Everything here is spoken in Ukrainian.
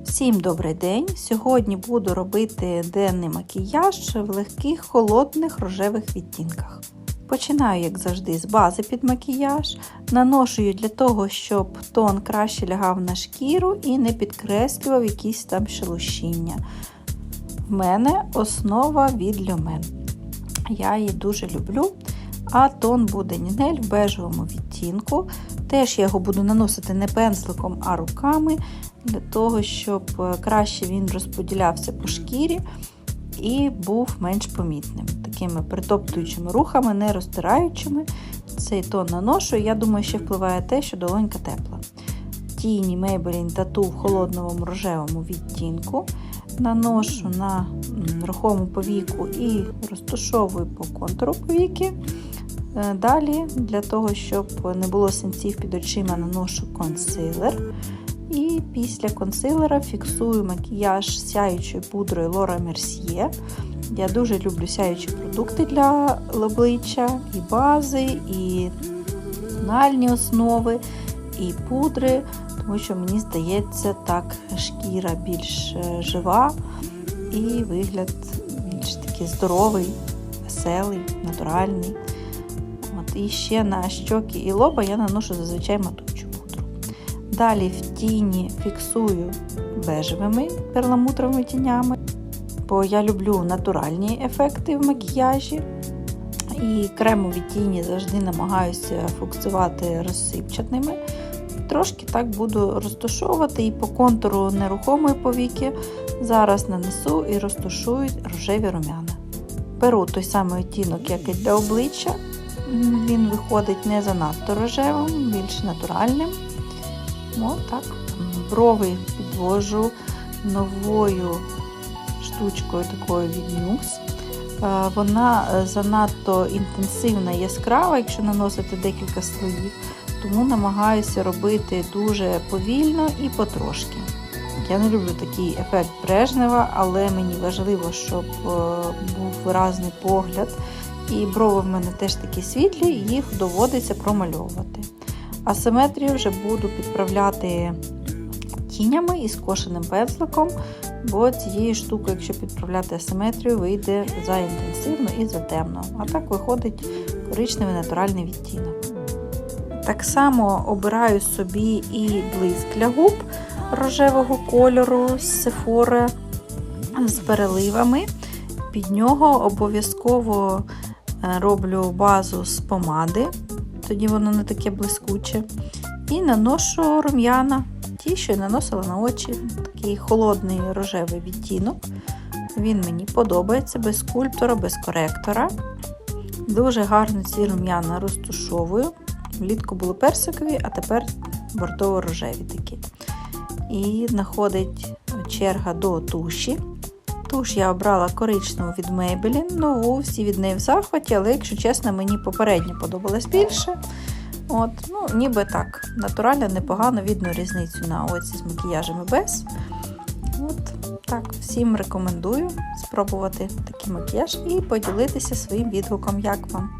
Всім добрий день! Сьогодні буду робити денний макіяж в легких холодних рожевих відтінках. Починаю, як завжди, з бази під макіяж. Наношую для того, щоб тон краще лягав на шкіру і не підкреслював якісь там шелушіння. В мене основа від Люмен. Я її дуже люблю. А тон буде Нінель в бежевому відтінку. Теж я його буду наносити не пензликом, а руками, для того, щоб краще він розподілявся по шкірі і був менш помітним. Такими притоптуючими рухами, не розтираючими. Цей тон наношу, я думаю, ще впливає те, що долонька тепла. Тіні Maybelline Tattoo в холодному рожевому відтінку. Наношу на рухому повіку і розташовую по контуру повіки. Далі, для того, щоб не було синців під очима, наношу консилер. І після консилера фіксую макіяж сяючою пудрою Laura Mercier. Я дуже люблю сяючі продукти для обличчя, і бази, і тональні основи, і пудри, тому що мені здається, так шкіра більш жива і вигляд більш такий здоровий, веселий, натуральний. І ще на щоки і лоба я наношу зазвичай матучу пудру. Далі в тіні фіксую бежевими перламутровими тінями, бо я люблю натуральні ефекти в макіяжі. І кремові тіні завжди намагаюся фокусувати розсипчатними. Трошки так буду розташовувати і по контуру нерухомої повіки. Зараз нанесу і розташую рожеві рум'яна. Беру той самий оттінок, як і для обличчя. Він виходить не занадто рожевим, більш натуральним. Ось так. Брови підвожу новою штучкою такою від NYX. Вона занадто інтенсивна яскрава, якщо наносити декілька слоїв, тому намагаюся робити дуже повільно і потрошки. Я не люблю такий ефект Брежнева, але мені важливо, щоб був виразний погляд. І брови в мене теж такі світлі, їх доводиться промальовувати. Асиметрію вже буду підправляти тінями і скошеним пензликом, бо цією штукою, якщо підправляти асиметрію, вийде за інтенсивно і за темно. А так виходить коричневий натуральний відтінок. Так само обираю собі і блиск для губ рожевого кольору з Sephora з переливами. Під нього обов'язково роблю базу з помади, тоді воно не таке блискуче. І наношу рум'яна, ті, що я наносила на очі, такий холодний рожевий відтінок. Він мені подобається без скульптора, без коректора. Дуже гарно ці рум'яна розтушовую. Влітку були персикові, а тепер бордово-рожеві такі. І знаходить черга до туші. Туш я обрала коричневу від Maybelline, нову, всі від неї в захваті, але, якщо чесно, мені попередньо подобалось більше. От, ну, Ніби так, натурально, непогано видно різницю на оці з макіяжами без. От, так, Всім рекомендую спробувати такий макіяж і поділитися своїм відгуком, як вам.